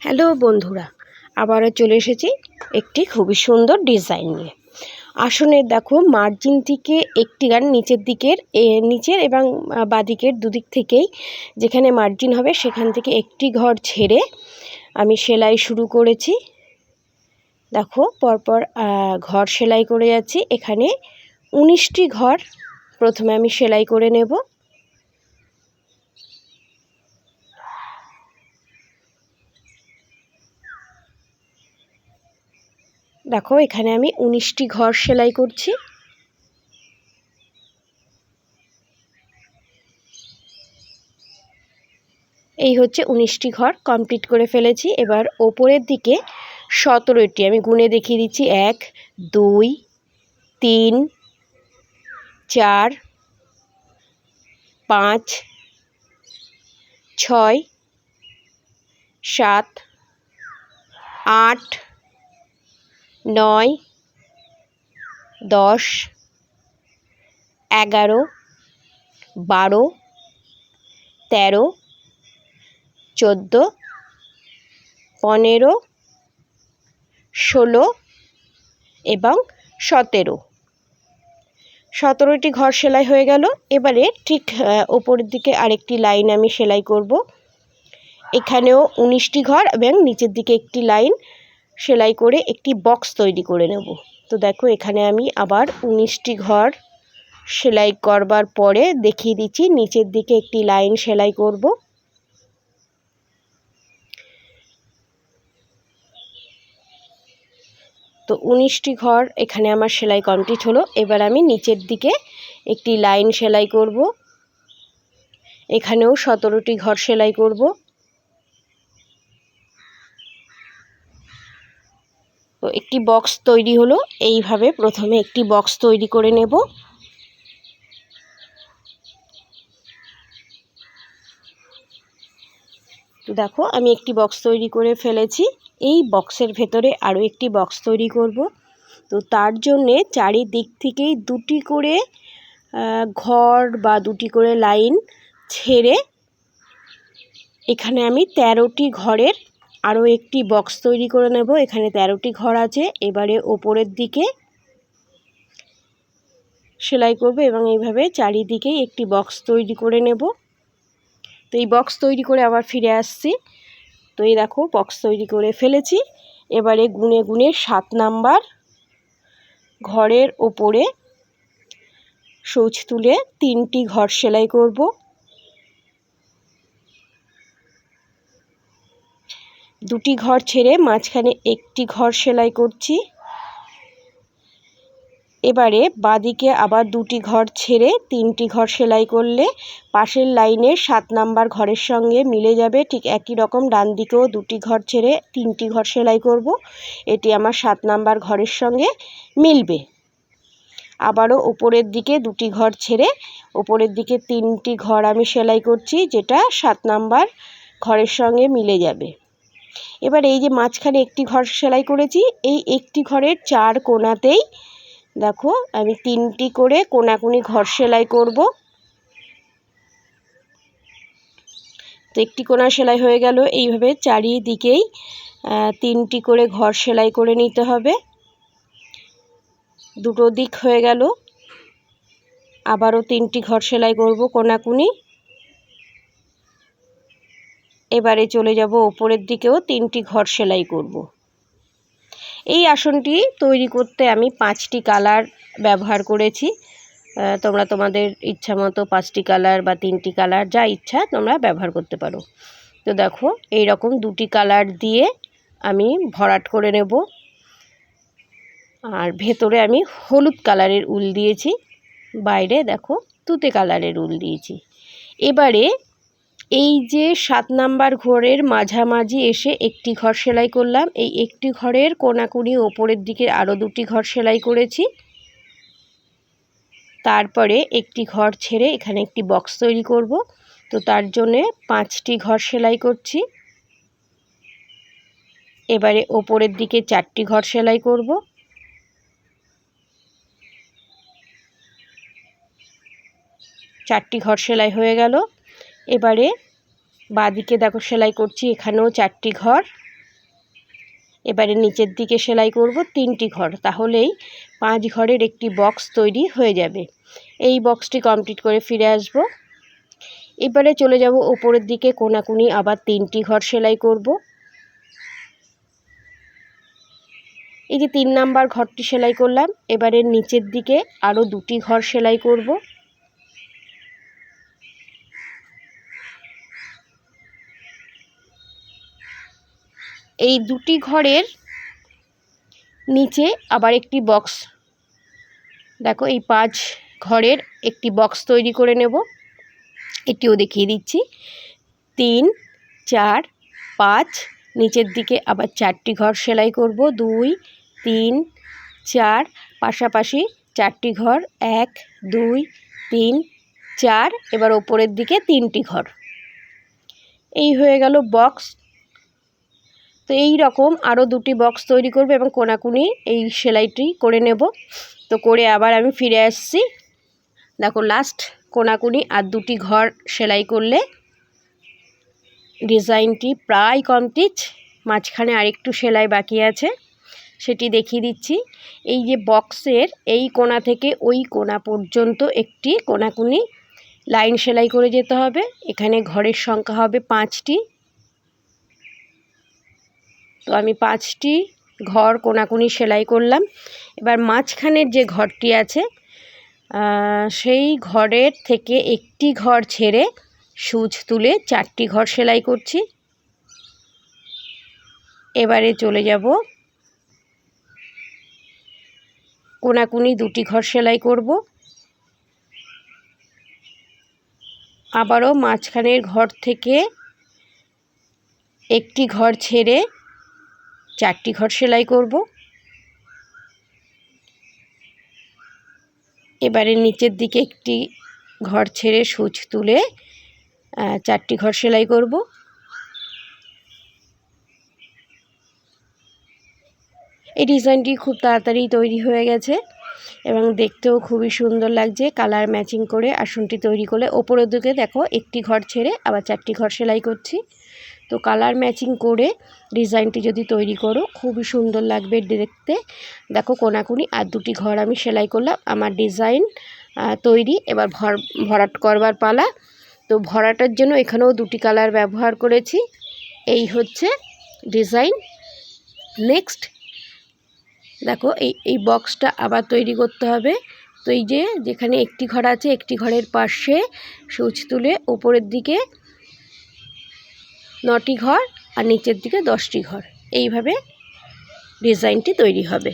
Hello বন্ধুরা, আবারও চলে এসেছি একটি খুবই সুন্দর ডিজাইন নিয়ে। আসনের দেখো মার্জিন থেকে একটি গান নিচের দিকের নিচের এবং বাদিকের দুদিক থেকেই যেখানে মার্জিন হবে সেখান থেকে একটি ঘর ছেড়ে আমি সেলাই শুরু করেছি। দেখো, পরপর ঘর সেলাই করে যাচ্ছি। এখানে উনিশটি ঘর প্রথমে আমি সেলাই করে নেব। দেখো, এখানে আমি উনিশটি ঘর সেলাই করছি। এই হচ্ছে উনিশটি ঘর, কমপ্লিট করে ফেলেছি। এবার ওপরের দিকে সতেরোটি, আমি গুনে দেখিয়ে দিচ্ছি, এক, দুই, তিন, চার, পাঁচ, ছয়, সাত, আট নয়, দশ, এগারো, বারো, তেরো, চোদ্দ, পনেরো, ষোলো এবং সতেরো। সতেরোটি ঘর সেলাই হয়ে গেল। এবারে ঠিক ওপরের দিকে আরেকটি লাইন আমি সেলাই করব। এখানেও উনিশটি ঘর এবং নিচের দিকে একটি লাইন। সেলাই করে একটি বক্স তৈরি করে নেব। তো দেখো, এখানে আমি আবার উনিশটি ঘর সেলাই করবার পরে দেখিয়ে দিচ্ছি। নিচের দিকে একটি লাইন সেলাই করব। তো উনিশটি ঘর এখানে আমার সেলাই কমপ্লিট হলো। এবার আমি নিচের দিকে একটি লাইন সেলাই করব। এখানেও সতেরোটি ঘর সেলাই করব। তো একটি বক্স তৈরি হলো। এইভাবে প্রথমে একটি বক্স তৈরি করে নেব। দেখো, আমি একটি বক্স তৈরি করে ফেলেছি। এই বক্সের ভেতরে আরও একটি বক্স তৈরি করব। তো তার জন্যে চারিদিক থেকেই দুটি করে ঘর বা দুটি করে লাইন ছেড়ে এখানে আমি তেরোটি ঘরের আরও একটি বক্স তৈরি করে নেব। এখানে তেরোটি ঘর আছে। এবারে ওপরের দিকে সেলাই করব এবং এইভাবে চারিদিকেই একটি বক্স তৈরি করে নেব। তো এই বক্স তৈরি করে আবার ফিরে আসছি। তো এই দেখো, বক্স তৈরি করে ফেলেছি। এবারে গুনে গুনে সাত নাম্বার ঘরের ওপরে সূচ তুলে তিনটি ঘর সেলাই করব। দুটি ঘর ছেড়ে মাঝখানে একটি ঘর সেলাই করছি। এবারে বাদিকে আবার দুটি ঘর ছেড়ে তিনটি ঘর সেলাই করলে পাশের লাইনের সাত নাম্বার ঘরের সঙ্গে মিলে যাবে। ঠিক একই রকম ডান দিকেও দুটি ঘর ছেড়ে তিনটি ঘর সেলাই করব। এটি আমার সাত নাম্বার ঘরের সঙ্গে মিলবে। আবারও উপরের দিকে দুটি ঘর ছেড়ে উপরের দিকে তিনটি ঘর আমি সেলাই করছি, যেটা সাত নাম্বার ঘরের সঙ্গে মিলে যাবে। এবার এই যে মাঝখানে একটি ঘর সেলাই করেছি, এই একটি ঘরের চার কোণাতেই দেখো আমি তিনটি করে কোনাকুনি ঘর সেলাই করব। তো একটি কোনা সেলাই হয়ে গেল, এইভাবে চারিদিকেই তিনটি করে ঘর সেলাই করে নিতে হবে। দুটো দিক হয়ে গেল, আবারও তিনটি ঘর সেলাই করব কোনাকুনি। এবারে চলে যাব ওপরের দিকেও তিনটি ঘর সেলাই করব। এই আসনটি তৈরি করতে আমি পাঁচটি কালার ব্যবহার করেছি। তোমরা তোমাদের ইচ্ছা মতো পাঁচটি কালার বা তিনটি কালার যা ইচ্ছা তোমরা ব্যবহার করতে পারো। তো দেখো এই রকম দুটি কালার দিয়ে আমি ভরাট করে নেব। আর ভেতরে আমি হলুদ কালারের উল দিয়েছি। বাইরে দেখো, তুতে কালারের উল দিয়েছি। এবারে এই যে সাত নাম্বার ঘরের মাঝামাঝি এসে একটি ঘর সেলাই করলাম। এই একটি ঘরের কোনাকুনি ওপরের দিকে আরও দুটি ঘর সেলাই করেছি। তারপরে একটি ঘর ছেড়ে এখানে একটি বক্স তৈরি করব। তো তার জন্যে পাঁচটি ঘর সেলাই করছি। এবারে ওপরের দিকে চারটি ঘর সেলাই করব। চারটি ঘর সেলাই হয়ে গেল। এবারে বাদিকে দেখো সেলাই করছি, এখানেও চারটি ঘর। এবারে নিচের দিকে সেলাই করব তিনটি ঘর, তাহলেই পাঁচ ঘরের একটি বক্স তৈরি হয়ে যাবে। এই বক্সটি কমপ্লিট করে ফিরে আসব। এবারে চলে যাব ওপরের দিকে, কোনাকুনি আবার তিনটি ঘর সেলাই করব। এই যে তিন নাম্বার ঘরটি সেলাই করলাম, এবারে নিচের দিকে আরও দুটি ঘর সেলাই করব। এই দুটি ঘরের নিচে আবার একটি বক্স দেখো, এই পাঁচ ঘরের একটি বক্স তৈরি করে নেব। এটিও দেখিয়ে দিচ্ছি। তিন, চার, পাঁচ, নিচের দিকে আবার চারটি ঘর সেলাই করব। দুই, তিন, চার, পাশাপাশি চারটি ঘর। এক, দুই, তিন, চার, এবার ওপরের দিকে তিনটি ঘর। এই হয়ে গেল বক্স তো এই রকম আরও দুটি বক্স তৈরি করব এবং কোনাকুনি এই সেলাইটি করে নেব। তো করে আবার আমি ফিরে আসছি। দেখো লাস্ট কোনাকুনি আর দুটি ঘর সেলাই করলে ডিজাইনটি প্রায় কমপ্লিট মাঝখানে আরেকটু সেলাই বাকি আছে, সেটি দেখিয়ে দিচ্ছি। এই যে বক্সের এই কোনা থেকে ওই কোনা পর্যন্ত একটি কোনাকুনি লাইন সেলাই করে যেতে হবে। এখানে ঘরের সংখ্যা হবে পাঁচটি। তো আমি পাঁচটি ঘর কোনাকুনি সেলাই করলাম। এবার মাঝখানের যে ঘরটি আছে সেই ঘরের থেকে একটি ঘর ছেড়ে সুচ তুলে চারটি ঘর সেলাই করছি। এবারে চলে যাব। কোনাকুনি দুটি ঘর সেলাই করব। আবারও মাঝখানের ঘর থেকে একটি ঘর ছেড়ে চারটি ঘর সেলাই করব। এবারে নিচের দিকে একটি ঘর ছেড়ে সুচ তুলে চারটি ঘর সেলাই করব। এই ডিজাইনটি খুব তাড়াতাড়ি তৈরি হয়ে গেছে এবং দেখতেও খুবই সুন্দর লাগছে। কালার ম্যাচিং করে আসনটি তৈরি করলে ওপরের দিকে দেখো একটি ঘর ছেড়ে আবার চারটি ঘর সেলাই করছি। তো কালার ম্যাচিং করে ডিজাইনটি যদি তৈরি করো, খুবই সুন্দর লাগবে দেখতে। দেখো কোনাকুনি, আর দুটি ঘর আমি সেলাই করলাম, আমার ডিজাইন তৈরি। এবার ভর, ভরাট করবার পালা। তো ভরাটার জন্য এখানেও দুটি কালার ব্যবহার করেছি। এই হচ্ছে ডিজাইন নেক্সট দেখো এই এই বক্সটা আবার তৈরি করতে হবে। তো এই যে যেখানে একটি ঘর আছে, একটি ঘরের পাশে সুচ তুলে ওপরের দিকে নটি ঘর আর নিচের দিকে দশটি ঘর। এইভাবে ডিজাইনটি তৈরি হবে।